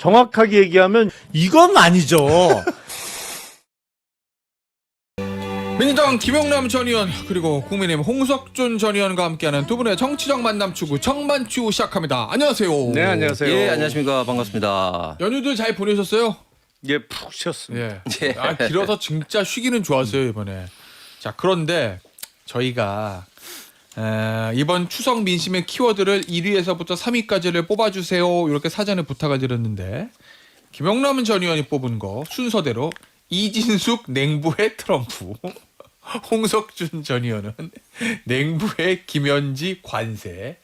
정확하게 얘기하면 이건 아니죠. 민주당 김영남 전 의원 그리고 국민의힘 홍석준 전 의원과 함께하는 두 분의 정치적 만남 추구 정만추 시작합니다. 안녕하세요. 네, 안녕하세요. 예, 안녕하십니까. 반갑습니다. 연휴들 잘 보내셨어요? 예, 푹 쉬었습니다. 예. 예. 아, 길어서 진짜 쉬기는 좋았어요 이번에. 자 그런데 저희가 에, 이번 추석 민심의 키워드를 1위에서부터 3위까지를 뽑아주세요 이렇게 사전에 부탁을 드렸는데 김영남 전 의원이 뽑은 거 순서대로 이진숙 냉부의 트럼프 홍석준 전 의원은 냉부의 김현지 관세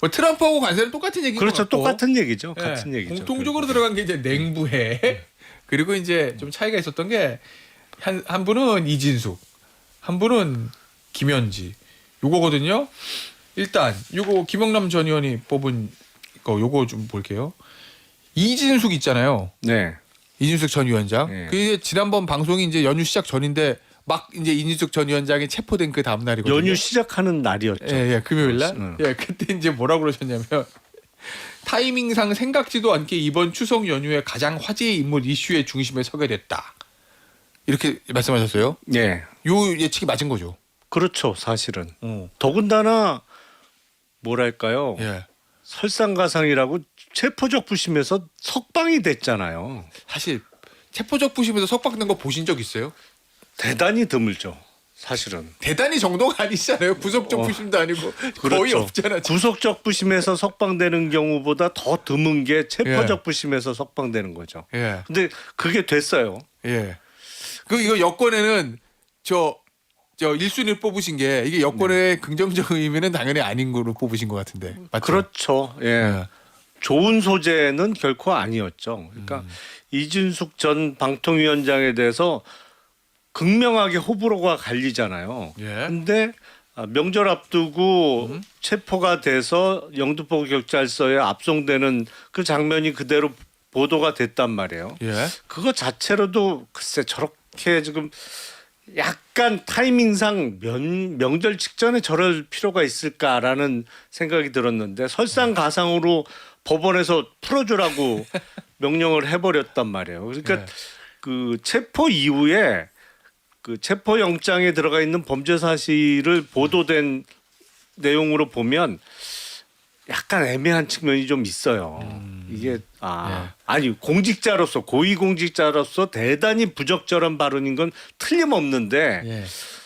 뭐 트럼프하고 관세는 똑같은 얘기인 그렇죠. 것 같고 똑같은 얘기죠. 예, 같은 얘기죠. 공통적으로 들어간 게 이제 냉부해. 그리고 이제 좀 차이가 있었던 게 한 한 분은 이진숙, 한 분은 김현지. 요거거든요. 일단 요거 김영남 전 의원이 뽑은 거 요거 좀 볼게요. 이진숙 있잖아요. 네. 이진숙 전 위원장. 네. 그게 지난번 방송이 이제 연휴 시작 전인데 막 이제 이진숙 전 위원장이 체포된 그 다음 날이거든요. 연휴 시작하는 날이었죠. 예, 예, 금요일 날. 응. 예, 그때 이제 뭐라고 그러셨냐면 타이밍상 생각지도 않게 이번 추석 연휴에 가장 화제의 인물 이슈의 중심에 서게 됐다. 이렇게 말씀하셨어요. 예. 요 예측이 맞은 거죠. 그렇죠. 사실은. 어. 더군다나 뭐랄까요? 예. 설상가상이라고 체포적 부심에서 석방이 됐잖아요. 사실 체포적 부심에서 석방된 거 보신 적 있어요? 대단히 드물죠. 사실은. 대단히 정도가 아니잖아요. 구속적 어, 부심도 아니고 거의 그렇죠. 없잖아. 지금. 구속적 부심에서 석방되는 경우보다 더 드문 게 체포적 예. 부심에서 석방되는 거죠. 예. 근데 그게 됐어요. 예. 그 이거 여권에는 저 저 1순위를 뽑으신 게 이게 여권의 긍정적 의미는 당연히 아닌 걸로 뽑으신 것 같은데. 맞죠? 그렇죠. 예. 예. 좋은 소재는 결코 아니었죠. 그러니까 음. 이준숙 전 방통위원장에 대해서 극명하게 호불호가 갈리잖아요. 예. 근데 아, 명절 앞두고 음. 체포가 돼서 영등포 경찰서에 압송되는 그 장면이 그대로 보도가 됐단 말이에요. 예. 그거 자체로도 글쎄 저렇게 지금 약간 타이밍상 면, 명절 직전에 저럴 필요가 있을까라는 생각이 들었는데 설상가상으로 법원에서 풀어주라고 명령을 해버렸단 말이에요. 그러니까 네. 그 체포 이후에 그 체포 영장에 들어가 있는 범죄 사실을 보도된 내용으로 보면 약간 애매한 측면이 좀 있어요. 이게 아 아니 공직자로서 고위 공직자로서 대단히 부적절한 발언인 건 틀림없는데 예.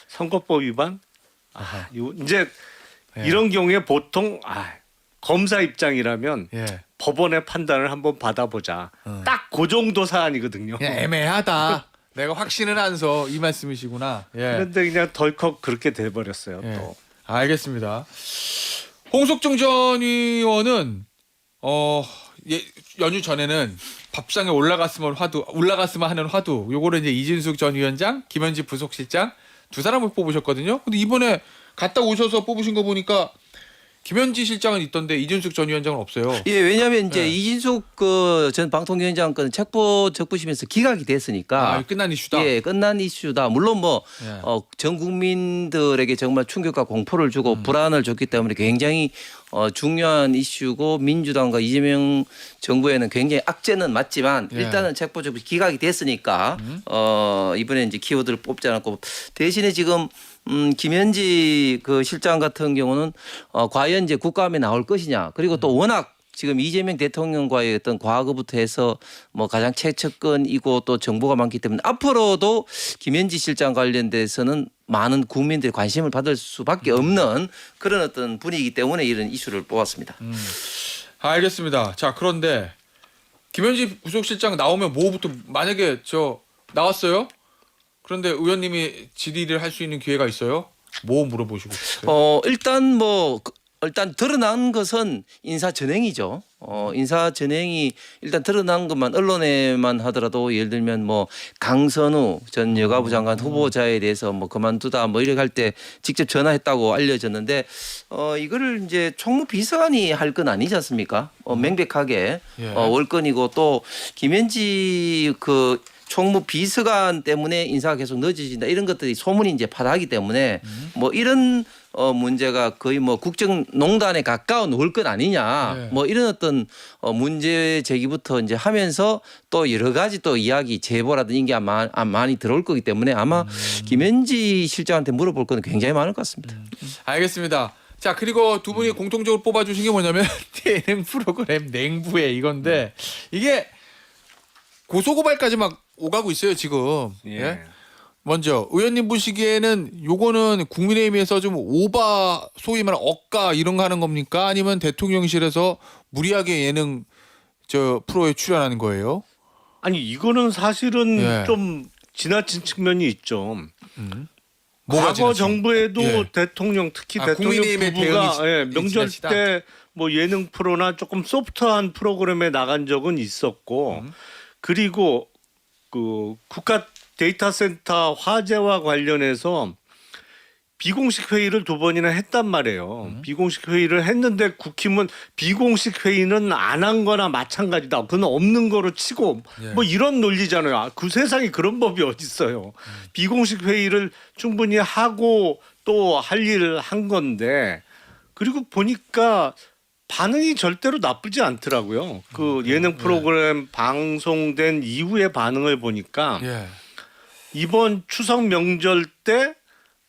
선거법 위반 아하. 요- 이제 예. 이런 경우에 보통 아 검사 입장이라면 예. 법원의 판단을 한번 받아보자. 어. 딱 그 정도 사안이거든요. 그냥 애매하다. 내가 확신을 안서 이 말씀이시구나. 예. 그런데 그냥 덜컥 그렇게 돼버렸어요. 예. 또. 알겠습니다. 홍석중 전 의원은 어 예, 연휴 전에는 밥상에 올라갔으면 화두 올라갔으면 하는 화두 요거를 이제 이진숙 전 위원장, 김현지 부속실장 두 사람을 뽑으셨거든요. 근데 이번에 갔다 오셔서 뽑으신 거 보니까 김현지 실장은 있던데 이진숙 전 위원장은 없어요. 예, 왜냐하면 이제 네. 이진숙 그전 방통위원장 건 책보 적부심에서 기각이 됐으니까 아, 끝난 이슈다. 예, 끝난 이슈다. 물론 뭐 예. 어, 전 국민들에게 정말 충격과 공포를 주고 음. 불안을 줬기 때문에 굉장히 어, 중요한 이슈고 민주당과 이재명 정부에는 굉장히 악재는 맞지만 예. 음. 일단은 책보적 기각이 됐으니까 어, 이번에 이제 키워드를 뽑지 않았고 대신에 지금 음, 김현지 그 실장 같은 경우는 어, 과연 이제 국감에 나올 것이냐 그리고 음. 또 워낙 지금 이재명 대통령과의 어떤 과거부터 해서 뭐 가장 최측근이고 또 정보가 많기 때문에 앞으로도 김현지 실장 관련돼서는 많은 국민들의 관심을 받을 수밖에 없는 그런 어떤 분위기 때문에 이런 이슈를 뽑았습니다. 음. 알겠습니다. 자 그런데 김현지 부속실장 나오면 뭐부터 만약에 저 나왔어요? 그런데 의원님이 질의를 할 수 있는 기회가 있어요? 뭐 물어보시고 싶어요? 어 일단 뭐 그- 일단 드러난 것은 인사 전행이죠. 어 인사 전행이 일단 드러난 것만 언론에만 하더라도 예를 들면 뭐 강선우 전 여가부 장관 후보자에 대해서 뭐 그만두다 뭐 이렇게 할 때 직접 전화했다고 알려졌는데 어 이거를 이제 총무 비서관이 할 건 아니지 않습니까? 어 명백하게 예. 어 월권이고 또 김현지 그 총무 비서관 때문에 인사가 계속 늦어진다 이런 것들이 소문이 이제 파다하기 때문에 뭐 이런 어 문제가 거의 뭐 국정농단에 가까운 올건 아니냐 네. 뭐 이런 어떤 어 문제 제기부터 이제 하면서 또 여러 가지 또 이야기 제보라든지 이게 아마 아, 많이 들어올 거기 때문에 아마 김현지 실장한테 물어볼 건 굉장히 많을 것 같습니다. 알겠습니다. 자 그리고 두 분이 공통적으로 뽑아주신 게 뭐냐면 예능 프로그램 냉부에 이건데 이게 고소고발까지 막 오가고 있어요 지금. 예? 먼저 의원님 보시기에는 요거는 국민의힘에서 좀 오바 소위 말하는 억가 이런 거 하는 겁니까? 아니면 대통령실에서 무리하게 예능 저 프로에 출연하는 거예요? 아니 이거는 사실은 예. 좀 지나친 측면이 있죠. 뭐가 과거 지나친- 정부에도 예. 대통령 특히 아, 대통령 부부가 대응이 예, 명절? 때 뭐 예능 프로나 조금 소프트한 프로그램에 나간 적은 있었고 음. 그리고 그 국가 데이터 센터 화재와 관련해서 비공식 회의를 두 번이나 했단 말이에요. 음. 비공식 회의를 했는데 국힘은 비공식 회의는 안 한 거나 마찬가지다. 그건 없는 거로 치고 예. 뭐 이런 논리잖아요. 아, 그 세상에 그런 법이 어디 있어요. 비공식 회의를 충분히 하고 또 할 일을 한 건데 그리고 보니까 반응이 절대로 나쁘지 않더라고요. 그 예능 프로그램 방송된 이후의 반응을 보니까 예. 이번 추석 명절 때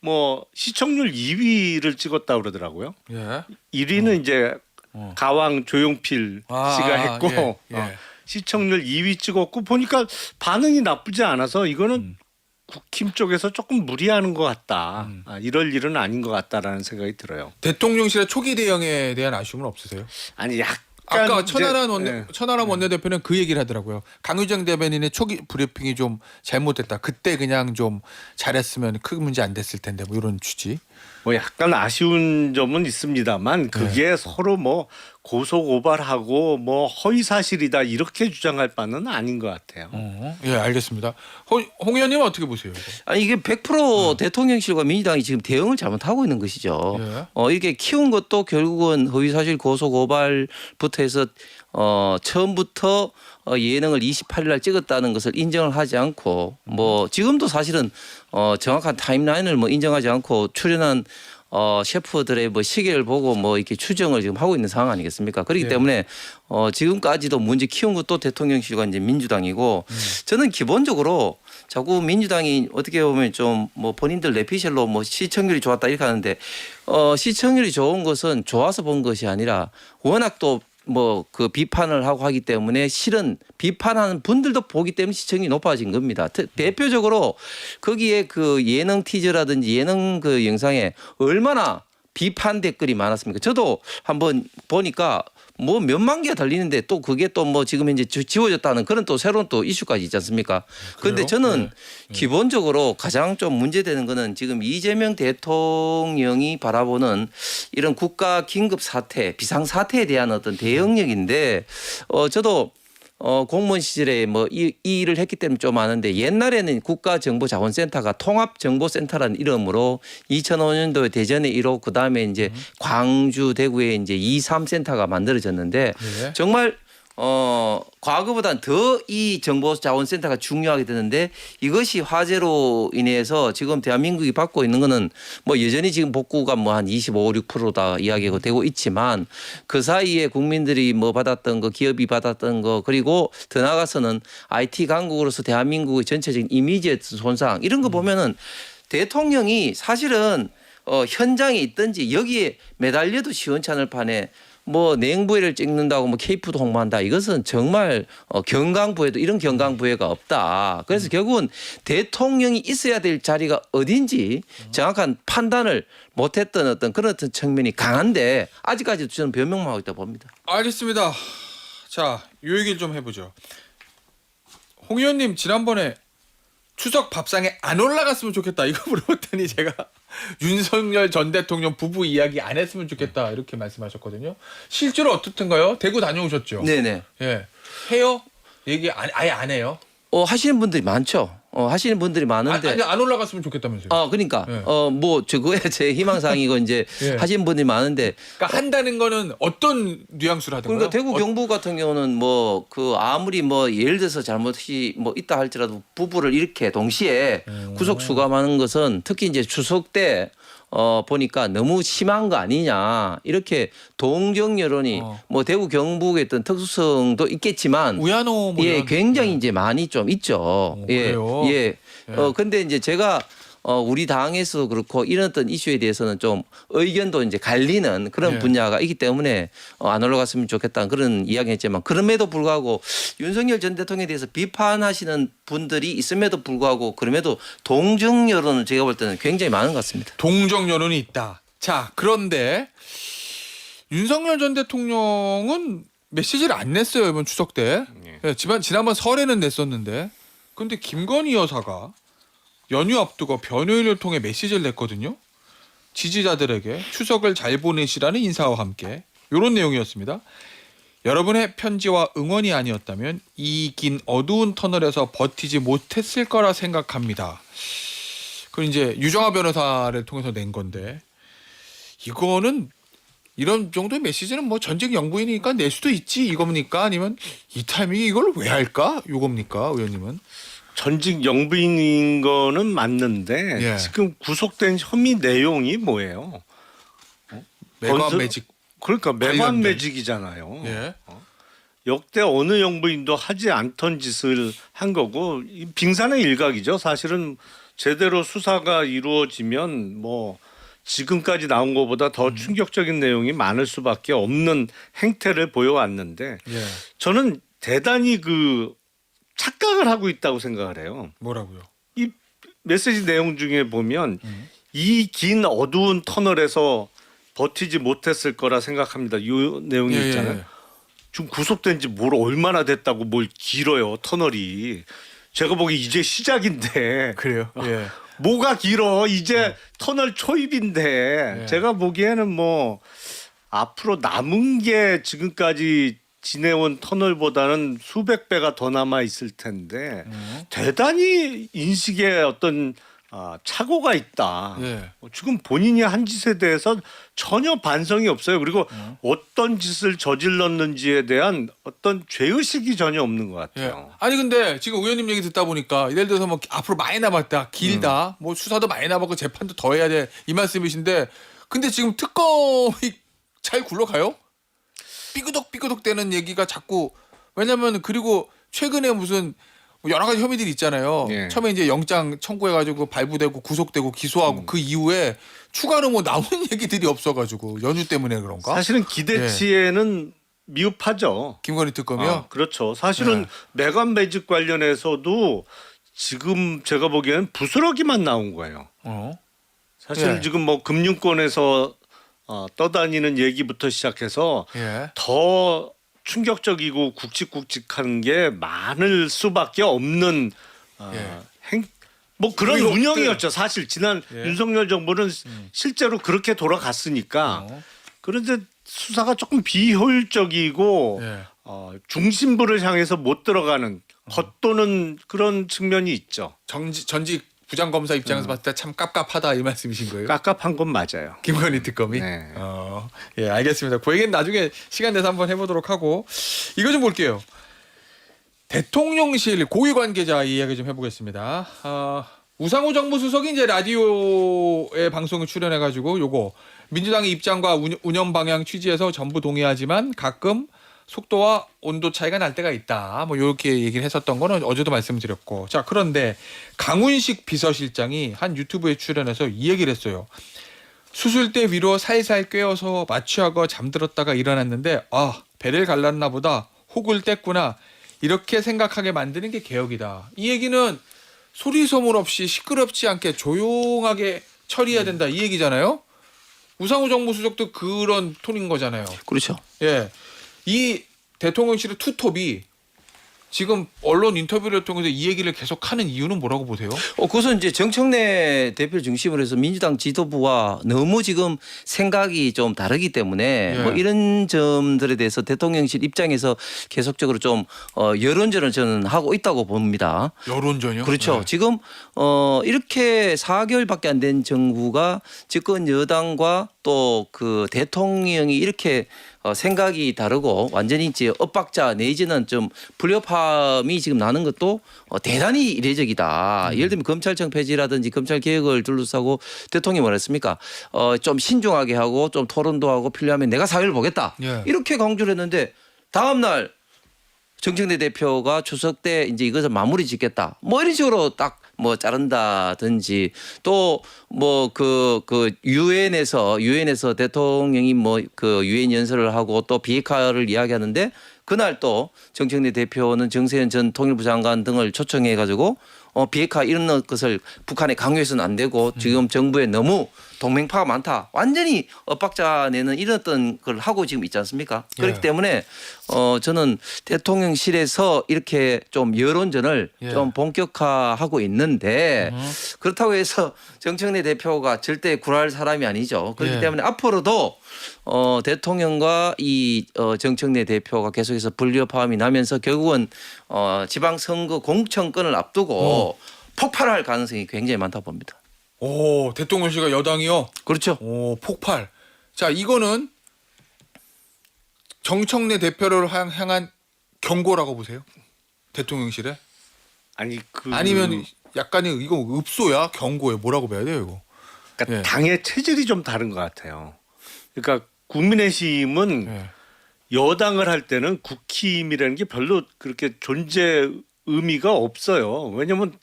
뭐 시청률 2위를 찍었다 그러더라고요. 예. 1위는 이제 어. 가왕 조용필 아, 씨가 했고 예, 예. 어, 시청률 2위 찍었고 보니까 반응이 나쁘지 않아서 이거는 음. 국힘 쪽에서 조금 무리하는 것 같다. 아, 이럴 일은 아닌 것 같다라는 생각이 들어요. 대통령실의 초기 대응에 대한 아쉬움은 없으세요? 아니 약간 아까 이제- 천하람 원내 예. 천하람 원내대표는 그 얘기를 하더라고요. 강유정 대변인의 초기 브리핑이 좀 잘못됐다. 그때 그냥 좀 잘했으면 큰 문제 안 됐을 텐데 뭐 이런 취지. 뭐 약간 아쉬운 점은 있습니다만 그게 네. 서로 뭐 고소 고발하고 뭐 허위 사실이다 이렇게 주장할 바는 아닌 것 같아요. 어, 예, 알겠습니다. 홍, 홍 의원님은 어떻게 보세요? 이거? 아니 이게 100% 대통령실과 민주당이 지금 대응을 잘못하고 있는 것이죠. 예. 어 이렇게 키운 것도 결국은 허위사실 고소 고발부터 해서 어 처음부터 어 예능을 28일 날 찍었다는 것을 인정을 하지 않고 뭐 지금도 사실은 어 정확한 타임라인을 뭐 인정하지 않고 출연한 어 셰프들의 뭐 시계를 보고 뭐 이렇게 추정을 지금 하고 있는 상황 아니겠습니까? 그렇기 예. 때문에 어 지금까지도 문제 키운 것도 대통령실과 이제 민주당이고 저는 기본적으로 자꾸 민주당이 어떻게 보면 좀 뭐 본인들 내피셜로 뭐 시청률이 좋았다 이렇게 하는데 어 시청률이 좋은 것은 좋아서 본 것이 아니라 워낙 또 뭐 그 비판을 하고 하기 때문에 실은 비판하는 분들도 보기 때문에 시청이 높아진 겁니다. 대- 대표적으로 거기에 그 예능 티저라든지 예능 그 영상에 얼마나 비판 댓글이 많았습니까? 저도 한번 보니까 뭐 몇만 개가 달리는데 또 그게 또 뭐 지금 이제 지- 지워졌다는 그런 또 새로운 또 이슈까지 있지 않습니까? 그런데? 저는 네. 기본적으로 가장 좀 문제되는 거는 지금 이재명 대통령이 바라보는 이런 국가 긴급 사태, 비상 사태에 대한 어떤 대응력인데 어 저도 어 공무원 시절에 뭐이 이 일을 했기 때문에 좀 아는데 옛날에는 국가정보자원센터가 통합정보센터라는 이름으로 2005년도에 대전에 1호 그다음에 이제 광주 대구에 이제 2, 3센터가 만들어졌는데 예. 정말 어 과거보다는 더이 정보자원센터가 중요하게 되는데 이것이 화재로 인해서 지금 대한민국이 받고 있는 거는 뭐 여전히 지금 복구가 뭐 한 25, 6%다 이야기가 되고 있지만 그 사이에 국민들이 뭐 받았던 거 기업이 받았던 거 그리고 더 나아가서는 IT 강국으로서 대한민국의 전체적인 이미지의 손상 이런 거 보면은 대통령이 사실은 어 현장에 있든지 여기에 매달려도 시원찮을 판에 뭐 냉부회를 찍는다고 뭐 케이프도 홍보한다 이것은 정말 어 경강부회도 이런 경강부회가 없다. 그래서 결국은 대통령이 있어야 될 자리가 어딘지 정확한 판단을 못했던 어떤 그런 어떤 측면이 강한데 아직까지도 저는 변명만 하고 있다 봅니다. 알겠습니다. 자, 요 얘기를 좀 해보죠. 홍 의원님 지난번에 추석 밥상에 안 올라갔으면 좋겠다 이거 물어봤더니 제가 윤석열 전 대통령 부부 이야기 안 했으면 좋겠다 이렇게 말씀하셨거든요. 실제로 어떻든가요? 대구 다녀오셨죠? 네네. 예. 해요? 얘기 안, 아예 안 해요? 어 하시는 분들이 많죠. 어 하시는 분들이 아, 많은데. 아니 안 올라갔으면 좋겠다면서요? 아 그러니까 네. 어뭐 저거에 제 희망사항이고 이제 예. 하시는 분들이 많은데 그러니까 한다는 거는 어떤 뉘앙스로 하던가요? 그러니까 대구 어, 경북 같은 경우는 뭐 그 아무리 뭐 예를 들어서 잘못이 뭐 있다 할지라도 부부를 이렇게 동시에 음. 구속 수감하는 것은 특히 이제 추석 때 어 보니까 너무 심한 거 아니냐 이렇게 동정 여론이 어. 뭐 대구 경북의 어떤 특수성도 있겠지만 우야노 뭐 예, 이런- 굉장히 이제 많이 좀 있죠. 예, 그래요? 예. 예. 어 근데 이제 제가 어 우리 당에서도 그렇고 이런 어떤 이슈에 대해서는 좀 의견도 이제 갈리는 그런 예. 분야가 있기 때문에 어, 안 올라갔으면 좋겠다는 그런 이야기했지만 그럼에도 불구하고 윤석열 전 대통령에 대해서 비판하시는 분들이 있음에도 불구하고 그럼에도 동정 여론은 제가 볼 때는 굉장히 많은 것 같습니다. 동정 여론이 있다. 자, 그런데 윤석열 전 대통령은 메시지를 안 냈어요 이번 추석 때. 예, 지난 지난번 설에는 냈었는데, 근데 김건희 여사가 연휴 앞두고 변호인을 통해 메시지를 냈거든요. 지지자들에게 추석을 잘 보내시라는 인사와 함께 이런 내용이었습니다. 여러분의 편지와 응원이 아니었다면 이 긴 어두운 터널에서 버티지 못했을 거라 생각합니다. 그 이제 유정아 변호사를 통해서 낸 건데 이거는 이런 정도의 메시지는 뭐 전직 영부인이니까 낼 수도 있지 이겁니까 아니면 이 타이밍에 이걸 왜 할까 요겁니까 의원님은 전직 영부인인 거는 맞는데 예. 지금 구속된 혐의 내용이 뭐예요? 매관 건설- 매직 그러니까 매관 관련된. 매직이잖아요. 예 역대 어느 영부인도 하지 않던 짓을 한 거고 이 빙산의 일각이죠. 사실은 제대로 수사가 이루어지면 뭐 지금까지 나온 것보다 더 음. 충격적인 내용이 많을 수밖에 없는 행태를 보여왔는데 예. 저는 대단히 그 착각을 하고 있다고 생각을 해요. 뭐라고요 이 메시지 내용 중에 보면 음. 이긴 어두운 터널에서 버티지 못했을 거라 생각합니다. 이 내용이 예, 있잖아요. 예. 지금 구속된 지 뭘 얼마나 됐다고 뭘 길어요 터널이. 제가 보기 이제 시작인데 그래요 예 뭐가 길어 이제 터널 초입인데 음. 예. 제가 보기에는 뭐 앞으로 남은 게 지금까지 지내온 터널보다는 수백 배가 더 남아 있을 텐데 음. 대단히 인식에 어떤 아, 착오가 있다. 예. 어, 지금 본인이 한 짓에 대해서 전혀 반성이 없어요. 그리고 음. 어떤 짓을 저질렀는지에 대한 어떤 죄의식이 전혀 없는 것 예. 같아요. 아니 근데 지금 의원님 얘기 듣다 보니까 예를 들어서 뭐 앞으로 많이 남았다 길다 뭐 수사도 많이 남았고 재판도 더 해야 돼 이 말씀이신데 근데 지금 특검이 잘 굴러가요? 삐그덕 삐그덕 되는 얘기가 자꾸 왜냐면 그리고 최근에 무슨 뭐 여러 가지 혐의들이 있잖아요. 예. 처음에 이제 영장 청구해가지고 발부되고 구속되고 기소하고 음. 그 이후에 추가로 뭐 나온 얘기들이 없어가지고 연휴 때문에 그런가? 사실은 기대치에는 미흡하죠. 김건희 특검이요. 아, 그렇죠. 사실은 네. 매관 매직 관련해서도 지금 제가 보기에는 부스러기만 나온 거예요. 어. 사실 예. 지금 뭐 금융권에서 어, 떠다니는 얘기부터 시작해서 예. 더 충격적이고 굵직굵직한 게 많을 수밖에 없는 어, 예. 행, 뭐 그런 의혹들. 운영이었죠. 사실 지난 예. 윤석열 정부는 음. 실제로 그렇게 돌아갔으니까 어. 그런데 수사가 조금 비효율적이고 예. 어, 중심부를 향해서 못 들어가는 겉도는 그런 측면이 있죠. 정지, 전직 부장검사 입장에서 봤을 때 참 깝깝하다 이 말씀이신 거예요? 깝깝한 건 맞아요. 김건희 특검이. 네. 어, 예, 알겠습니다. 그 얘기는 나중에 시간 내서 한번 해보도록 하고 이거 좀 볼게요. 대통령실 고위 관계자 이야기 좀 해보겠습니다. 아, 우상호 정무수석이 이제 라디오에 방송에 출연해가지고 요거 민주당의 입장과 운- 운영 방향 취지에서 전부 동의하지만 가끔 속도와 온도 차이가 날 때가 있다. 뭐 이렇게 얘기를 했었던 거는 어제도 말씀드렸고. 자 그런데 강훈식 비서실장이 한 유튜브에 출연해서 이 얘기를 했어요. 수술대 위로 살살 꿰어서 마취하고 잠들었다가 일어났는데 아 배를 갈랐나 보다 혹을 뗐구나 이렇게 생각하게 만드는 게 개혁이다. 이 얘기는 소리 소문 없이 시끄럽지 않게 조용하게 처리해야 된다 이 얘기잖아요. 우상호 정무수석도 그런 톤인 거잖아요. 그렇죠. 예, 이 대통령실의 투톱이 지금 언론 인터뷰를 통해서 이 얘기를 계속 하는 이유는 뭐라고 보세요? 어, 그것은 이제 정청래 대표 중심으로 해서 민주당 지도부와 너무 지금 생각이 좀 다르기 때문에 예. 뭐 이런 점들에 대해서 대통령실 입장에서 계속적으로 좀 어, 여론전을 저는 하고 있다고 봅니다. 여론전이요? 그렇죠. 네. 지금 어 이렇게 4개월밖에 안 된 정부가 집권 여당과 또 그 대통령이 이렇게 어, 생각이 다르고 완전히 이제 엇박자 내지는 좀 불협화음이 지금 나는 것도 어, 대단히 이례적이다. 예를 들면 검찰청 폐지라든지 검찰 개혁을 둘러싸고 대통령이 뭐랬습니까? 어, 좀 신중하게 하고 좀 토론도 하고 필요하면 내가 사회를 보겠다. 예. 이렇게 강조를 했는데 다음 날 정청래 대표가 추석 때 이제 이것을 마무리 짓겠다. 뭐 이런 식으로 딱 뭐 자른다든지 또 뭐 그 그 유엔에서 유엔에서 대통령이 뭐 그 유엔 연설을 하고 또 비핵화를 이야기하는데 그날 또 정청래 대표는 정세현 전 통일부 장관 등을 초청해 가지고 어 비핵화 이런 것을 북한에 강요해서는 안 되고 지금 정부에 너무 동맹파가 많다. 완전히 엇박자 내는 이런 어떤 걸 하고 지금 있지 않습니까? 그렇기 예. 때문에 어 저는 대통령실에서 이렇게 좀 여론전을 예. 좀 본격화하고 있는데 그렇다고 해서 정청래 대표가 절대 굴할 사람이 아니죠. 그렇기 예. 때문에 앞으로도 어 대통령과 이 어, 정청래 대표가 계속해서 불협화음이 나면서 결국은 어 지방선거 공천권을 앞두고 어. 폭발할 가능성이 굉장히 많다 봅니다. 오 대통령실과 여당이요. 그렇죠. 오 폭발. 자 이거는 정청래 대표를 향- 향한 경고라고 보세요. 대통령실에 아니 그 아니면 약간의 이거 읍소야 경고에 뭐라고 봐야 돼요 이거. 그러니까 예. 당의 체질이 좀 다른 것 같아요. 그러니까 국민의힘은 예. 여당을 할 때는 국힘이라는 게 별로 그렇게 존재 의미가 없어요. 왜냐면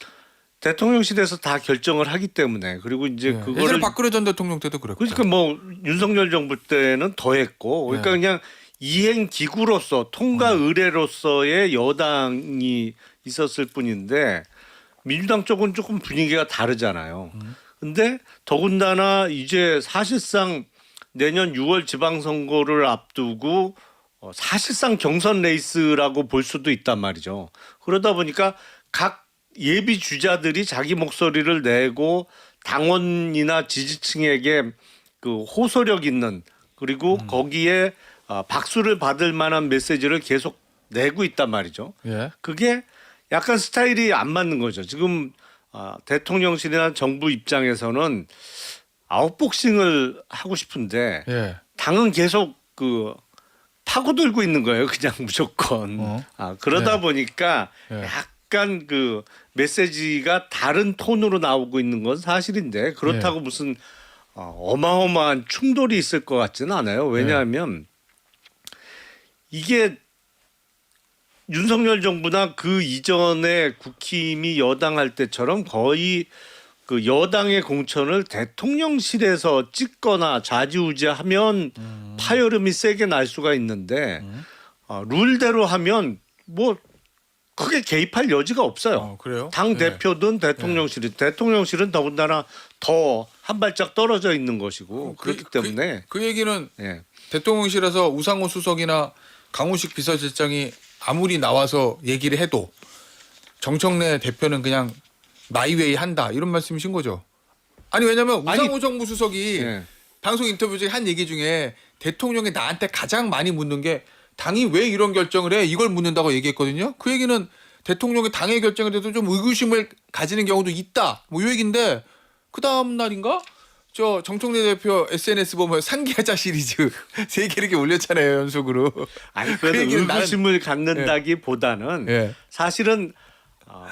대통령실에서 다 결정을 하기 때문에 그리고 이제 예. 예전에 그거를 박근혜 전 대통령 때도 그랬고. 그러니까 뭐 윤석열 정부 때는 더 했고 그러니까 네. 그냥 이행 기구로서 통과 음. 의뢰로서의 여당이 있었을 뿐인데 민주당 쪽은 조금 분위기가 다르잖아요. 음. 근데 더군다나 이제 사실상 내년 6월 지방선거를 앞두고 어, 사실상 경선 레이스라고 볼 수도 있단 말이죠. 그러다 보니까 각 예비 주자들이 자기 목소리를 내고 당원이나 지지층에게 그 호소력 있는 그리고 거기에 아, 박수를 받을 만한 메시지를 계속 내고 있단 말이죠. 예. 그게 약간 스타일이 안 맞는 거죠. 지금 아, 대통령실이나 정부 입장에서는 아웃복싱을 하고 싶은데 예. 당은 계속 그 파고들고 있는 거예요. 그냥 무조건. 어. 아, 그러다 네. 보니까 네. 약간 그 메시지가 다른 톤으로 나오고 있는 건 사실인데 그렇다고 네. 무슨 어, 어마어마한 충돌이 있을 것 같지는 않아요. 왜냐하면 이게 윤석열 정부나 그 이전에 국힘이 여당할 때처럼 거의 그 여당의 공천을 대통령실에서 찍거나 좌지우지하면 음. 파열음이 세게 날 수가 있는데 어, 룰대로 하면 뭐 크게 개입할 여지가 없어요. 어, 그래요? 당 예. 대표든 대통령실이 대통령실은 더군다나 더 한 발짝 떨어져 있는 것이고 그- 그렇기 그- 때문에 그 얘기는 예. 대통령실에서 우상호 수석이나 강훈식 비서실장이 아무리 나와서 얘기를 해도 정청래 대표는 그냥 마이웨이 한다 이런 말씀이신 거죠? 아니 왜냐면 아니, 우상호 정무수석이 예. 방송 인터뷰 중에 한 얘기 중에 대통령이 나한테 가장 많이 묻는 게 당이 왜 이런 결정을 해 이걸 묻는다고 얘기했거든요. 그 얘기는 대통령이 당의 결정에 대해서 좀 의구심을 가지는 경우도 있다. 뭐 이 얘기인데 그 다음 날인가 저 정청래 대표 SNS 보면 상기하자 시리즈 세 개 이렇게 올렸잖아요 연속으로. 아니 그 그래도 나는- 의구심을 갖는다기보다는 예. 사실은 어,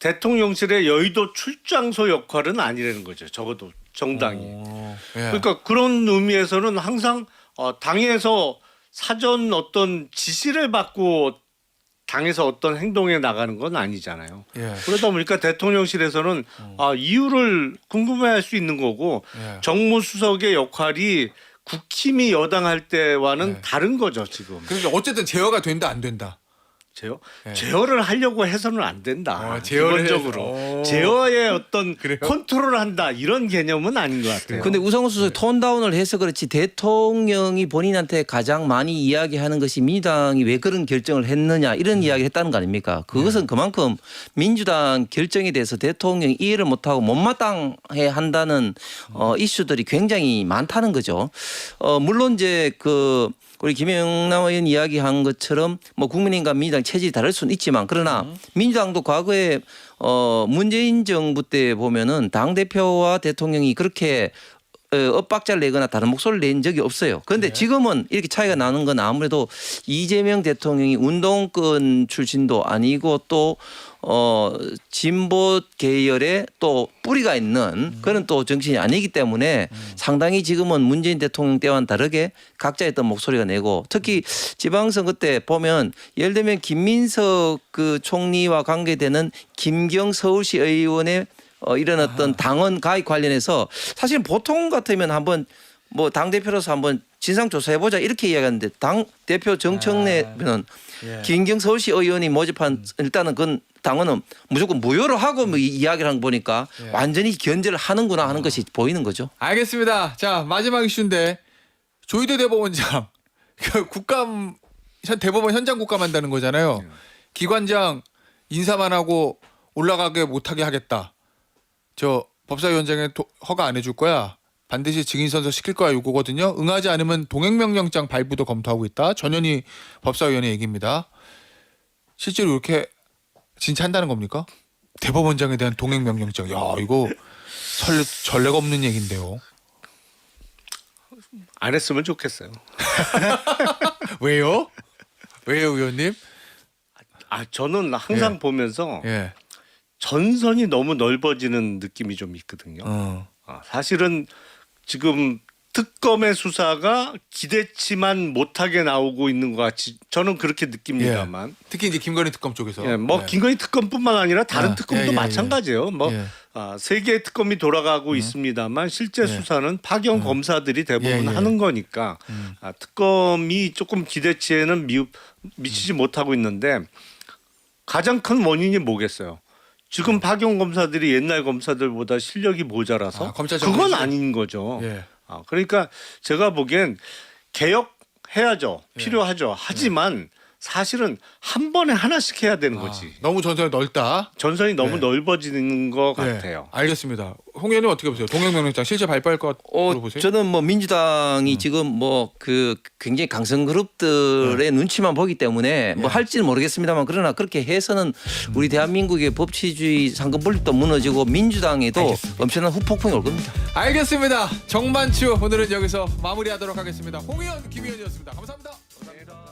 대통령실의 여의도 출장소 역할은 아니라는 거죠. 적어도 정당이. 어, 예. 그러니까 그런 의미에서는 항상 어, 당에서 사전 어떤 지시를 받고 당에서 어떤 행동에 나가는 건 아니잖아요. 예. 그러다 보니까 대통령실에서는 아, 이유를 궁금해할 수 있는 거고 예. 정무수석의 역할이 국힘이 여당할 때와는 네. 다른 거죠 지금. 그러니까 어쨌든 제어가 된다 안 된다. 제어 네. 제어를 하려고 해서는 안 된다. 어, 제어를 기본적으로 해서. 오. 제어의 어떤 그래요? 컨트롤한다 이런 개념은 아닌 것 같아요. 근데 우상호 수석이 톤 다운을 해서 그렇지 대통령이 본인한테 가장 많이 이야기하는 것이 민주당이 왜 그런 결정을 했느냐 이런 이야기를 했다는 거 아닙니까? 그것은 그만큼 민주당 결정에 대해서 대통령이 이해를 못하고 못마땅해 한다는 어, 이슈들이 굉장히 많다는 거죠. 어, 물론 이제 그 우리 김영남 의원 이야기한 것처럼 뭐 국민의힘과 민주당 체질이 다를 수는 있지만 그러나 민주당도 과거에 어 문재인 정부 때 보면은 당 대표와 대통령이 그렇게 어, 엇박자를 내거나 다른 목소리를 낸 적이 없어요. 그런데 네. 지금은 이렇게 차이가 나는 건 아무래도 이재명 대통령이 운동권 출신도 아니고 또 어, 진보 계열의 또 뿌리가 있는 그런 또 정신이 아니기 때문에 상당히 지금은 문재인 대통령 때와는 다르게 각자의 어떤 목소리가 내고 특히 지방선거 때 보면 예를 들면 김민석 그 총리와 관계되는 김경 서울시 의원의 어, 이런 어떤 당원 가입 관련해서 사실 보통 같으면 한번 뭐 당 대표로서 한번 진상 조사해 보자 이렇게 이야기하는데 당 대표 정청래는 예. 김경 서울시 의원이 모집한 일단은 그건 당원은 무조건 무효로 하고 뭐 이- 이야기를 한 거 보니까 예. 완전히 견제를 하는구나 하는 것이 보이는 거죠. 알겠습니다. 자 마지막 이슈인데 조희대 대법원장 그 국감 현 대법원 현장 국감한다는 거잖아요. 기관장 인사만 하고 올라가게 못하게 하겠다. 저 법사위원장에 도- 허가 안 해줄 거야. 반드시 증인 선서 시킬 거야 요거거든요. 응하지 않으면 동행명령장 발부도 검토하고 있다. 전현희 법사위원의 얘기입니다. 실제로 이렇게 진짜 한다는 겁니까? 대법원장에 대한 동행명령장. 야 이거 설레, 전례가 없는 얘긴데요. 안 했으면 좋겠어요. 왜요? 왜요, 의원님? 아 저는 항상 보면서 예. 전선이 너무 넓어지는 느낌이 좀 있거든요. 어. 아, 사실은 지금 특검의 수사가 기대치만 못하게 나오고 있는 것 같이 저는 그렇게 느낍니다만. 특히 이제 김건희 특검 쪽에서. 예, 뭐 예. 김건희 특검뿐만 아니라 다른 아, 특검도 예, 예, 예. 마찬가지예요. 뭐 예. 아, 세 개의 특검이 돌아가고 있습니다만 실제 예. 수사는 파견 검사들이 대부분 예, 예. 하는 거니까 음. 아, 특검이 조금 기대치에는 미, 미치지 못하고 있는데 가장 큰 원인이 뭐겠어요? 지금 파견 검사들이 옛날 검사들보다 실력이 모자라서 아, 검찰 그건. 아닌 거죠. 예. 아, 그러니까 제가 보기엔 개혁해야죠. 예. 필요하죠. 하지만 사실은 한 번에 하나씩 해야 되는 아, 거지. 너무 전선이 넓다. 전선이 너무 네. 넓어지는 것 예. 같아요. 알겠습니다. 홍 의원님 어떻게 보세요? 동행명령장 실제 발표할 것으로 어, 보세요? 저는 뭐 음. 민주당이 지금 뭐 그 굉장히 강성 그룹들의 눈치만 보기 때문에 뭐 예. 할지는 모르겠습니다만 그러나 그렇게 해서는 우리 대한민국의 법치주의 상권 분립도 무너지고 민주당에도 알겠습니다. 엄청난 후폭풍이 올 겁니다. 알겠습니다. 정만추 오늘은 여기서 마무리하도록 하겠습니다. 홍 의원, 김 의원이었습니다. 감사합니다. 감사합니다.